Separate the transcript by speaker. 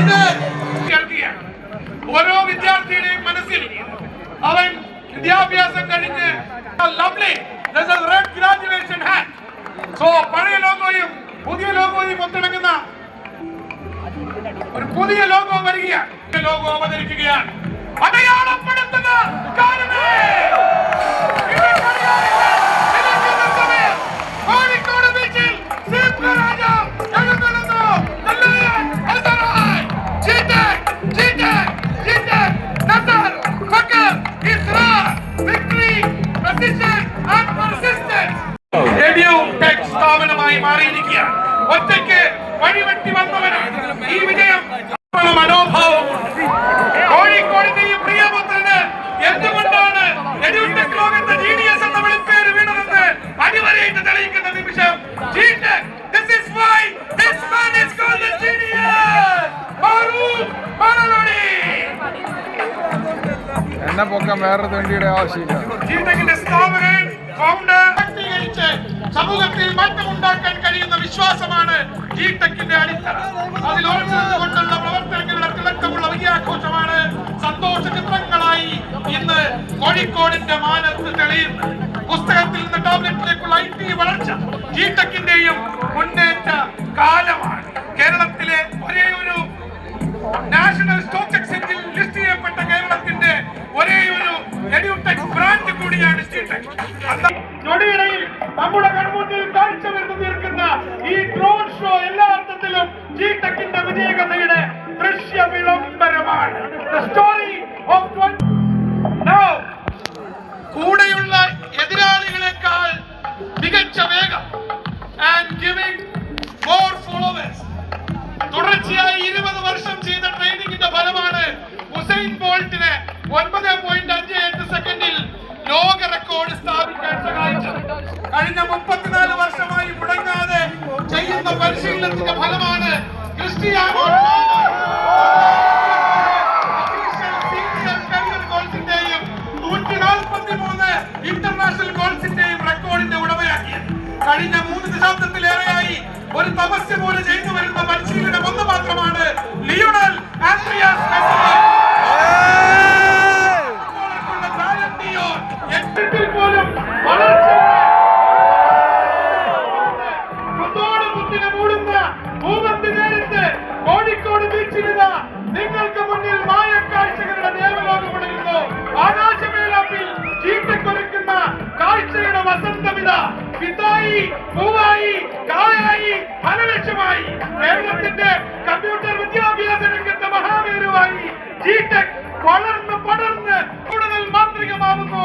Speaker 1: ഇത് കേൾക്കുകയാണ്. ഓരോ വിദ്യാർത്ഥിയുടെയും മനസ്സിൽ അവൻ വിദ്യാഭ്യാസം കഴിഞ്ഞ് lovely red graduation hat so പഴയ ലോഗോയും പുതിയ ലോഗോയും ഒത്തിണങ്ങുന്ന ഒരു പുതിയ ലോഗോ വരികയാണ്. ലോഗോ അവതരിക്കുകയാണ്. അടയാളപ്പെടുത്തുന്ന കാലമേ മാറിയിരിക്കുകയാണ് ഒറ്റയ്ക്ക് വഴിവെട്ടി വന്നവനാണ് ഈ വിജയം മനോഭാവമുണ്ട് കോഴിക്കോടിന്റെ ഈ പ്രിയപുത്രന് എന്തുകൊണ്ടാണ് എഡ്യൂടെക് ലോകത്തെ ജീനിയസ് എന്ന വിളിപ്പേര് വീണതെന്ന് അടിവരയിട്ട് തെളിയിക്കുന്ന നിമിഷം ജീടെക്, this is why this man is called a genius. Farooq മലനൊടി.
Speaker 2: എന്നെ പൊക്കാൻ വേറൊരു വണ്ടിയുടെ ആവശ്യമില്ല
Speaker 1: സ്ഥാപകൻ ഫൗണ്ടർ ശാക്തീകരിച്ച് സമൂഹത്തിൽ മാറ്റമുണ്ടാക്കാൻ കഴിയുന്ന വിശ്വാസമാണ് ജീടെക്കിന്റെ അടിത്തറ. അതിൽ ഉറച്ചുകൊണ്ടുള്ള പ്രവർത്തനങ്ങളുടെ തിളക്കമുള്ള വിജയാഘോഷമാണ് സന്തോഷ ചിത്രങ്ങളായി ഇന്ന് കോഴിക്കോടിന്റെ മാനത്ത് തെളിയുന്നത്. പുസ്തകത്തിൽ നിന്ന് ടാബ്ലറ്റിലേക്കുള്ള ഐ ടി വളർച്ച ജീടെക്കിന്റെയും മുന്നേറ്റ കാലമാണ്. ജിടെക് ഞൊടിയിടയിൽ നമ്മുടെ കൺമുന്നിൽ കാഴ്ച വരുന്നു തീർക്കുന്ന ഈ ഡ്രോൺ ഷോ എല്ലാ അർത്ഥത്തിലും ജി ടെക്കിന്റെ വിജയകഥയുടെ ദൃശ്യ വിളംബരമാണ്. സ്റ്റോറി ഓഫ് കൂടെയുള്ള എതിരാളികളെക്കാൾ മികച്ച വേഗം ആൻഡ് ഗിവിംഗ് മോർ ഫോളോവേഴ്സ് തുടർച്ചയായി ഇരുപത് വർഷം ചെയ്ത ട്രെയിനിങ്ങിന്റെ ഫലമാണ് ഉസൈൻ ബോൾട്ടിന് ഒൻപത് പോയിന്റ് അഞ്ച് എട്ട് സെക്കൻഡിൽ ലോക റെക്കോർഡ് കഴിഞ്ഞ മുപ്പത്തിനാല് വർഷമായി മുടങ്ങാതെ ചെയ്യുന്ന പരിശീലനത്തിന്റെ ഫലമാണ് ക്രിസ്റ്റിയാനോ ഇന്റർനാഷണൽ ഗോൾസിന്റെയും റെക്കോർഡിന്റെ ഉടമയാക്കിയത്. കഴിഞ്ഞ മൂന്ന് ദശാബ്ദത്തിലേറെയായി ഒരു തപസ്യ പോലെ ചെയ്തു വരുന്ന പരിശീലനം ഒന്ന് മാത്രമാണ് ലിയോണൽ ആൻഡ്രിയാസ്. വിതായി പൂവായി കായായി ഫലവൃക്ഷമായി കേരളത്തിന്റെ കമ്പ്യൂട്ടർ വിദ്യാഭ്യാസ രംഗത്തെ മഹാമേരുവായി ജി ടെക് വളർന്ന് പടർന്ന് കൂടുതൽ മാന്ത്രികമാവുന്നു.